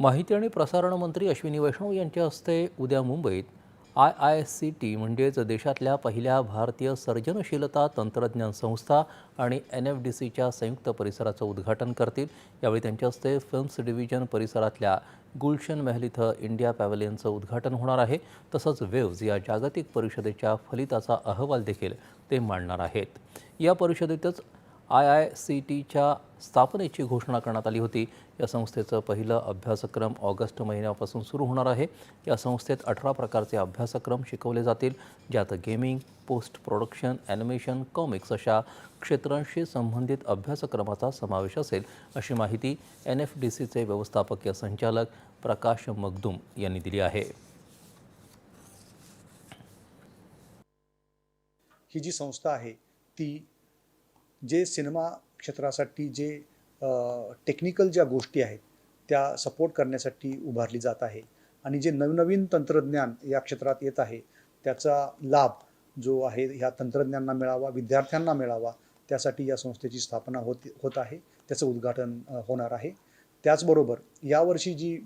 माहिती आणि प्रसारण मंत्री अश्विनी वैष्णव यांच्या हस्ते उद्या मुंबईत आय आय सी टी म्हणजेच देशातल्या पहिल्या भारतीय सर्जनशीलता तंत्रज्ञान संस्था आणि एन एफ डी सीच्या संयुक्त परिसराचं उद्घाटन करतील. यावेळी त्यांच्या हस्ते फिल्म्स डिव्हिजन परिसरातल्या गुलशन महल इथं इंडिया पॅव्हलियनचं उद्घाटन होणार आहे. तसंच वेव्ज या जागतिक परिषदेच्या फलिताचा अहवाल देखील ते मांडणार आहेत. या परिषदेतच आय आय सी टीच्या स्थापनेची घोषणा करण्यात आली होती. या संस्थेचं पहिलं अभ्यासक्रम ऑगस्ट महिन्यापासून सुरू होणार आहे. या संस्थेत अठरा प्रकारचे अभ्यासक्रम शिकवले जातील ज्यात gaming post production animation comics अशा क्षेत्रांशी संबंधित अभ्यासक्रमाचा समावेश असेल अशी माहिती एन एफ डी सीचे व्यवस्थापकीय संचालक प्रकाश मगदुम यांनी दिली आहे. ही जी संस्था आहे ती जे सिनेमा क्षेत्रासाठी जे टेक्निकल ज्या गोष्टी आहेत त्या सपोर्ट करण्यासाठी उभारली जात आहे. आणि जे नवनवीन तंत्रज्ञान या क्षेत्रात येत आहे त्याचा लाभ जो आहे ह्या तंत्रज्ञांना मिळावा विद्यार्थ्यांना मिळावा त्यासाठी या संस्थेची स्थापना होत होत आहे. त्याचं उद्घाटन होणार आहे. त्याचबरोबर यावर्षी जी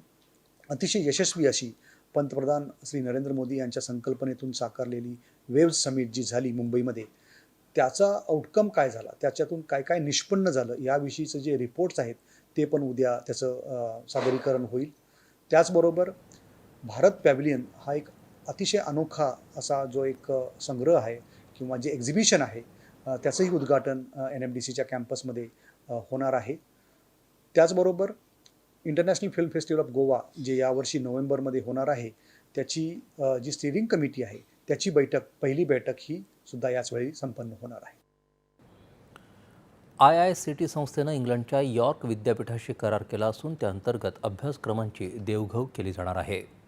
अतिशय यशस्वी अशी पंतप्रधान श्री नरेंद्र मोदी यांच्या संकल्पनेतून साकारलेली वेव्ज समिट जी झाली मुंबईमध्ये त्याचा आउटकम काय झाला? त्याच्यातून काय काय निष्पन्न झालं? याविषयीचं जे रिपोर्ट्स आहेत ते पण उद्या त्याचं सादरीकरण होईल. त्याचबरोबर भारत पॅव्हिलियन हा एक अतिशय अनोखा असा जो एक संग्रह आहे किंवा जे एक्झिबिशन आहे त्याचंही उद्घाटन एन एम डी सीच्या कॅम्पसमध्ये होणार आहे. त्याचबरोबर international film festival of Goa जे यावर्षी नोव्हेंबरमध्ये होणार आहे त्याची जी स्टिअरिंग कमिटी आहे त्याची बैठक पहिली बैठक ही सुद्धा याच वेळी संपन्न होणार आहे. आय आय सी टी संस्थेनं इंग्लंडच्या यॉर्क विद्यापीठाशी करार केला असून त्याअंतर्गत अभ्यासक्रमांची देवघव केली जाणार आहे.